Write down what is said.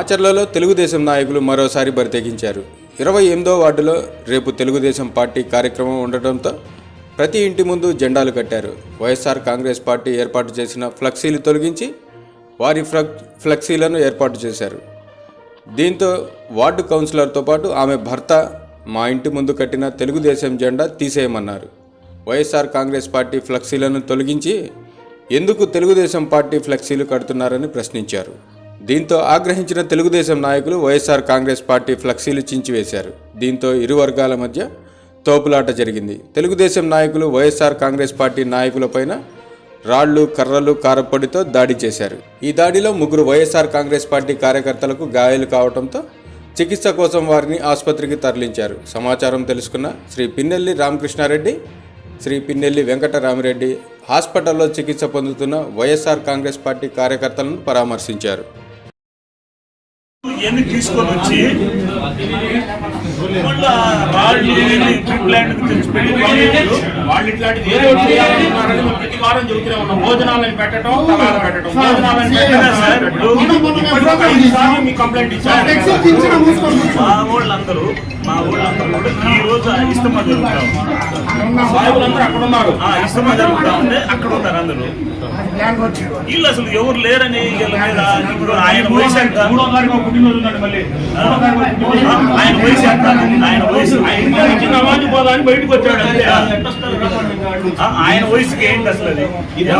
మాచర్లలో తెలుగుదేశం నాయకులు మరోసారి బరితెగించారు. ఇరవై ఎనిమిదో వార్డులో రేపు తెలుగుదేశం పార్టీ కార్యక్రమం ఉండటంతో ప్రతి ఇంటి ముందు జెండాలు కట్టారు. వైఎస్ఆర్ కాంగ్రెస్ పార్టీ ఏర్పాటు చేసిన ఫ్లెక్సీలు తొలగించి వారి ఫ్లక్ ఫ్లెక్సీలను ఏర్పాటు చేశారు. దీంతో వార్డు కౌన్సిలర్తో పాటు ఆమె భర్త మా ఇంటి ముందు కట్టిన తెలుగుదేశం జెండా తీసేయమన్నారు. వైఎస్ఆర్ కాంగ్రెస్ పార్టీ ఫ్లెక్సీలను తొలగించి ఎందుకు తెలుగుదేశం పార్టీ ఫ్లెక్సీలు కడుతున్నారని ప్రశ్నించారు. దీంతో ఆగ్రహించిన తెలుగుదేశం నాయకులు వైఎస్ఆర్ కాంగ్రెస్ పార్టీ ఫ్లెక్సీలు చించివేశారు. దీంతో ఇరు వర్గాల మధ్య తోపులాట జరిగింది. తెలుగుదేశం నాయకులు వైఎస్ఆర్ కాంగ్రెస్ పార్టీ నాయకులపైన రాళ్ళు కర్రలు కారపొడితో దాడి చేశారు. ఈ దాడిలో ముగ్గురు వైఎస్ఆర్ కాంగ్రెస్ పార్టీ కార్యకర్తలకు గాయాలు కావడంతో చికిత్స కోసం వారిని ఆసుపత్రికి తరలించారు. సమాచారం తెలుసుకున్న శ్రీ పిన్నెల్లి రామకృష్ణారెడ్డి శ్రీ పిన్నెల్లి వెంకటరామిరెడ్డి హాస్పిటల్లో చికిత్స పొందుతున్న వైఎస్ఆర్ కాంగ్రెస్ పార్టీ కార్యకర్తలను పరామర్శించారు. ఇవన్నీ తీసుకొని వచ్చి మళ్ళా వాళ్ళు ఇవన్నీ తెచ్చిపెట్టి వాళ్ళు ఇట్లాంటిది ఏదో చేయాలనుకున్నారని ప్రతి వారం చెబుతూనే ఉన్నాం. భోజనాలను పెట్టడం తలాలు పెట్టడం భోజనాలను పెట్టడం మీ కంప్లైంట్ ఇచ్చారు మా వాళ్ళందరూ మా వాళ్ళందరూ కూడా ఈ రోజు ఇష్టమా జరుగుతాం సాయిబులందరూ అక్కడ ఉన్నారు. ఇష్టమా జరుగుతా ఉంటే అక్కడ ఉన్నారు అందరూ. వీళ్ళు అసలు ఎవరు లేరని వీళ్ళ మీద ఇప్పుడు ఆయన వయసు ఎంత. ఆయన వయసు ఎంత? ఆయన వయసు ఆయన నమాజ్ పోదాని బయటకు వచ్చాడు ఆయన వయసుకి ఏంటి అసలు అది? ఇది